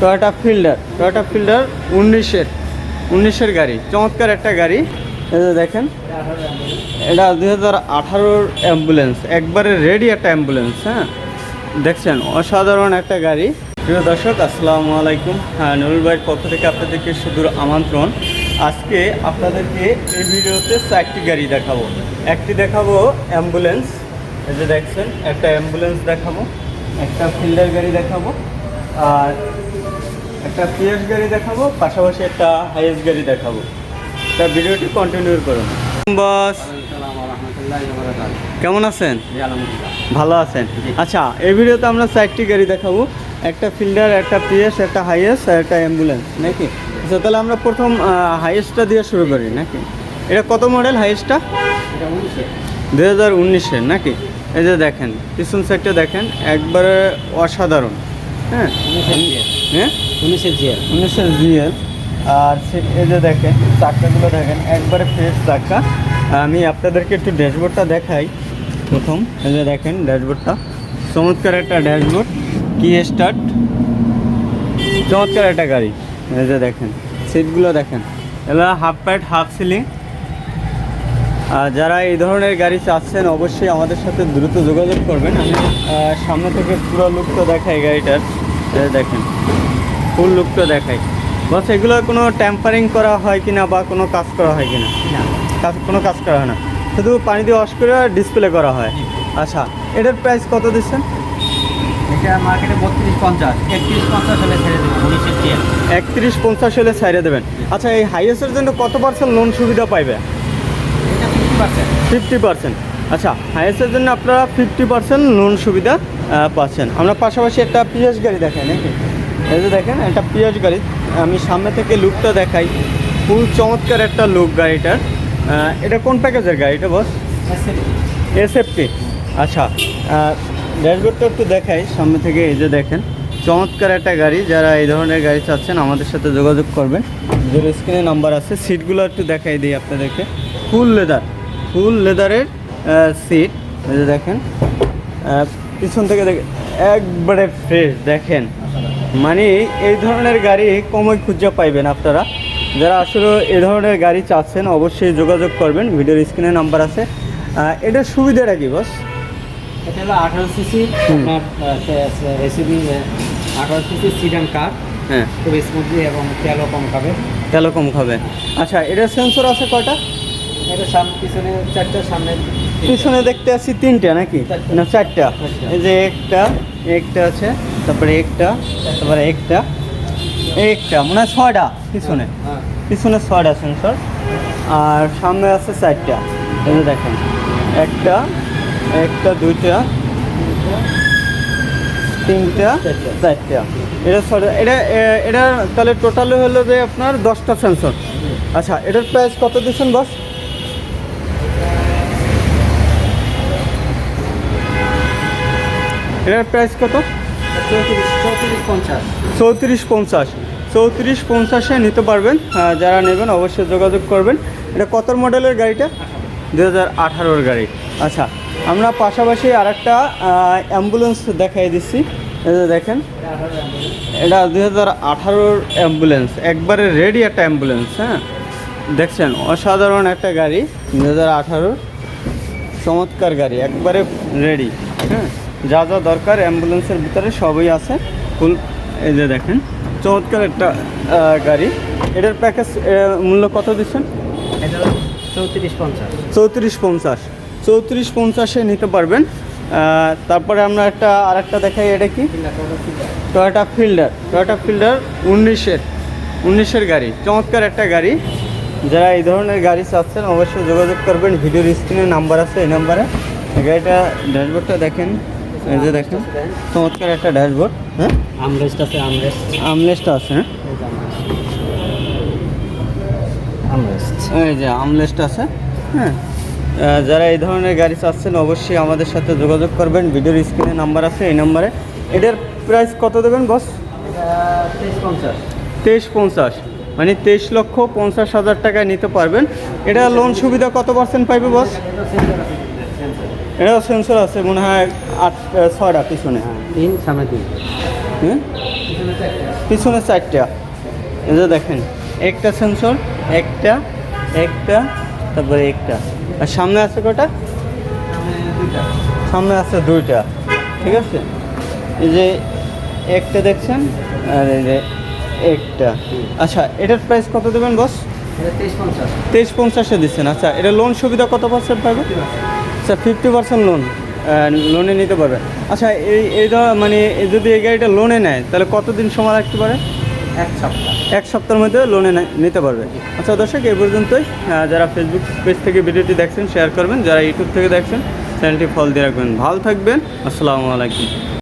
Toyota fielder Toyota fielder উনিশের উনিশের গাড়ি, চমৎকার একটা গাড়ি। দেখেন, এটা দুই হাজার আঠারোর অ্যাম্বুলেন্স একবারে রেডি একটা অ্যাম্বুলেন্স হ্যাঁ? দেখছেন, অসাধারণ একটা গাড়ি। প্রিয় দর্শক, আসসালামু আলাইকুম। হ্যাঁ নুরুল ভাইয়ের পক্ষ থেকে আপনাদেরকে সুদূর আমন্ত্রণ। আজকে আপনাদেরকে এই ভিডিওতে চারটি গাড়ি দেখাবো। একটি দেখাবো অ্যাম্বুলেন্স এই যে দেখছেন, একটা অ্যাম্বুলেন্স দেখাবো, একটা ফিল্ডার গাড়ি দেখাবো। আর একটা পিএস গাড়ি দেখাবো পাশাপাশি একটা হাইএস গাড়ি দেখাবো। তা ভিডিওটি কন্টিনিউ করুন। বস। কেমন আছেন? ভালো আছেন? আচ্ছা এই ভিডিওতে আমরা চারটি গাড়ি দেখাবো। একটা ফিল্ডার একটা পিএস একটা হাইয়েস্ট আর একটা অ্যাম্বুলেন্স নাকি? আচ্ছা তাহলে আমরা প্রথম হাইয়েস্টটা দিয়ে শুরু করি নাকি? এটা কত মডেল হাইয়েস্টটা দু হাজার উনিশের নাকি? এই যে দেখেন পিছন সাইডটা দেখেন একবারে অসাধারণ। হ্যাঁ। হ্যাঁ? উনিশের জিয়ার উনিশের জিএল। আর সে- এই যে দেখেন দেখেন একবারে ফ্রেশ চাক্কা আমি আপনাদেরকে একটু ড্যাশবোর্ডটা দেখাই। প্রথম এই যে দেখেন ড্যাশবোর্ডটা। চমৎকার একটা ড্যাশবোর্ড। কি স্টার্ট? চমৎকার একটা গাড়ি। এই যে দেখেন সিটগুলো দেখেন। এগুলো হাফ প্যাড হাফ সিলিং যারা এই ধরনের গাড়ি চাচ্ছেন অবশ্যই আমাদের সাথে দ্রুত যোগাযোগ করবেন। আমি সামনে থেকে পুরো লুকটা দেখাই গাড়িটার। দেখেন ফুল লুকটা দেখাই। বস এগুলো কোনো ট্যাম্পারিং করা হয় কিনা বা কোনো কাজ করা হয় কিনা? কাজ কোনো কাজ করা হয় না। শুধু পানি দিয়ে ওয়াশ করে ডিসপ্লে করা হয়। আচ্ছা এটার প্রাইস কত দিচ্ছেন? এটা মার্কেটে বত্রিশ পঞ্চাশ। একত্রিশ পঞ্চাশ হলে ছেড়ে একত্রিশ। পঞ্চাশ হলে দেবেন। আচ্ছা এই হাইয়েস্টের জন্য কত পার্সেন্ট লোন সুবিধা পাইবে? ফিফটি পার্সেন্ট আচ্ছা হাইয়েস্টের জন্য আপনারা ফিফটি পার্সেন্ট লোন সুবিধা পাচ্ছেন। আমরা পাশাপাশি একটা পিএস গাড়ি দেখাই নাকি? এই যে দেখেন একটা পিএস গাড়ি। আমি সামনে থেকে লুকটা দেখাই। ফুল চমৎকার একটা লুক গাড়িটার। এটা কোন প্যাকেজের গাড়িটা বস এসএফটি আচ্ছা ড্যাশবোর্ডটা একটু দেখাই। সামনে থেকে এই যে দেখেন চমৎকার একটা গাড়ি। যারা এই ধরনের গাড়ি চাচ্ছেন আমাদের সাথে যোগাযোগ করবেন। যে স্ক্রিনে নাম্বার আছে। সিটগুলো একটু দেখাই দিই আপনাদেরকে। ফুল লেদার ফুল লেদারের সিট এই যে দেখেন। পিছন থেকে দেখেন একবারে ফ্রেশ দেখেন। মানে এই ধরনের গাড়ি কমই খুঁজে পাইবেন আপনারা। যারা আসলে এই ধরনের গাড়ি চাচ্ছেন অবশ্যই যোগাযোগ করবেন। ভিডিওর স্ক্রিনে নাম্বার আছে। এটার সুবিধাটা কি বস এটা হলো আঠারো সিসি রেসিপি আঠারো সিসি সিডান কার হ্যাঁ। খুব স্মুথলি এবং তেলও কম খাবে। তেল কম খাবে। আচ্ছা এটার সেন্সর আছে কয়টা? এটা সামনে পিছনে চারটা সামনে পিছনে দেখতে আছি তিনটা নাকি। না চারটা। এই যে একটা একটা আছে তারপরে একটা তারপরে একটা একটা মনে হয় ছয়টা পিছনে। হ্যাঁ পিছনে ছয়টা সেন্সর আর সামনে আছে চারটা। এই দেখেন একটা একটা দুইটা তিনটা চারটা। এটা ছয়টা এটা এটা তাহলে টোটাল হলো যে আপনার দশটা সেন্সর আচ্ছা এটার প্রাইস কত দিচ্ছেন বস এটার প্রাইস কত? চৌত্রিশ চৌত্রিশ পঞ্চাশ। চৌত্রিশ পঞ্চাশ চৌত্রিশ পঞ্চাশে নিতে পারবেন। যারা নেবেন অবশ্যই যোগাযোগ করবেন। এটা কত মডেলের গাড়িটা? দু হাজার আঠারোর গাড়ি। আচ্ছা আমরা পাশাপাশি আর একটা অ্যাম্বুলেন্স দেখাই দিচ্ছি। দেখেন এটা দু হাজার আঠারোর অ্যাম্বুলেন্স একবারে রেডি একটা অ্যাম্বুলেন্স হ্যাঁ? দেখছেন অসাধারণ একটা গাড়ি দু হাজার আঠারোর। চমৎকার গাড়ি একবারে রেডি হ্যাঁ? যা যা দরকার অ্যাম্বুলেন্সের ভিতরে সবই আছে। ফুল এই যে দেখেন চমৎকার একটা গাড়ি। এটার প্যাকেজ মূল্য কত দিচ্ছেন? এটা চৌত্রিশ পঞ্চাশ। চৌত্রিশ পঞ্চাশ। চৌত্রিশ পঞ্চাশে নিতে পারবেন। তারপরে আমরা একটা আর একটা দেখাই এটা কি? টয়োটা ফিল্ডার টয়োটা ফিল্ডার উনিশের উনিশের গাড়ি চমৎকার একটা গাড়ি। যারা এই ধরনের গাড়ি চাচ্ছেন অবশ্যই যোগাযোগ করবেন। ভিডিওর স্ক্রিনে নাম্বার আছে এই নাম্বারে। গাড়িটা ড্যাশবোর্ডটা দেখেন। এই যে দেখেন চমৎকার একটা ড্যাশবোর্ড হ্যাঁ? আমরেস্ট আছে আমলেসটা। আছে হ্যাঁ? এই যে আমলেসটা আছে হ্যাঁ? যারা এই ধরনের গাড়ি চাচ্ছেন অবশ্যই আমাদের সাথে যোগাযোগ করবেন। ভিডিওর স্ক্রিনে নাম্বার আছে এই নাম্বারে। এটার প্রাইস কত দেবেন বস? তেইশ পঞ্চাশ। মানে তেইশ লক্ষ পঞ্চাশ হাজার টাকায় নিতে পারবেন। এটা লোন সুবিধা কত পার্সেন্ট পাইবে বস? এটাও সেন্সর আছে মনে হয় আট ছয়টা পিছনে। তিন সামনে তিন। হ্যাঁ? পিছনে পিছনে চারটা। এই যে দেখেন একটা সেন্সর একটা একটা তারপরে একটা। আর সামনে আছে কটা? সামনে আছে দুইটা। ঠিক আছে? এই যে একটা দেখছেন আর এই যে একটা। আচ্ছা এটার প্রাইস কত দেবেন বস তেইশ পঞ্চাশ। তেইশ পঞ্চাশে দিচ্ছেন। আচ্ছা এটা লোন সুবিধা কত পার্সেন্ট পাবে? আচ্ছা ফিফটি পার্সেন্ট লোন লোনে নিতে পারবে। আচ্ছা এই এই ধর মানে যদি এই গাড়িটা লোনে নেয় তাহলে কতদিন সময় রাখতে পারে? এক সপ্তাহ। এক সপ্তাহের মধ্যে লোনে নিতে পারবে। আচ্ছা দর্শক এই পর্যন্তই। যারা ফেসবুক পেজ থেকে ভিডিওটি দেখছেন শেয়ার করবেন। যারা ইউটিউব থেকে দেখছেন চ্যানেলটি ফল দিয়ে রাখবেন। ভালো থাকবেন। আসসালামু আলাইকুম।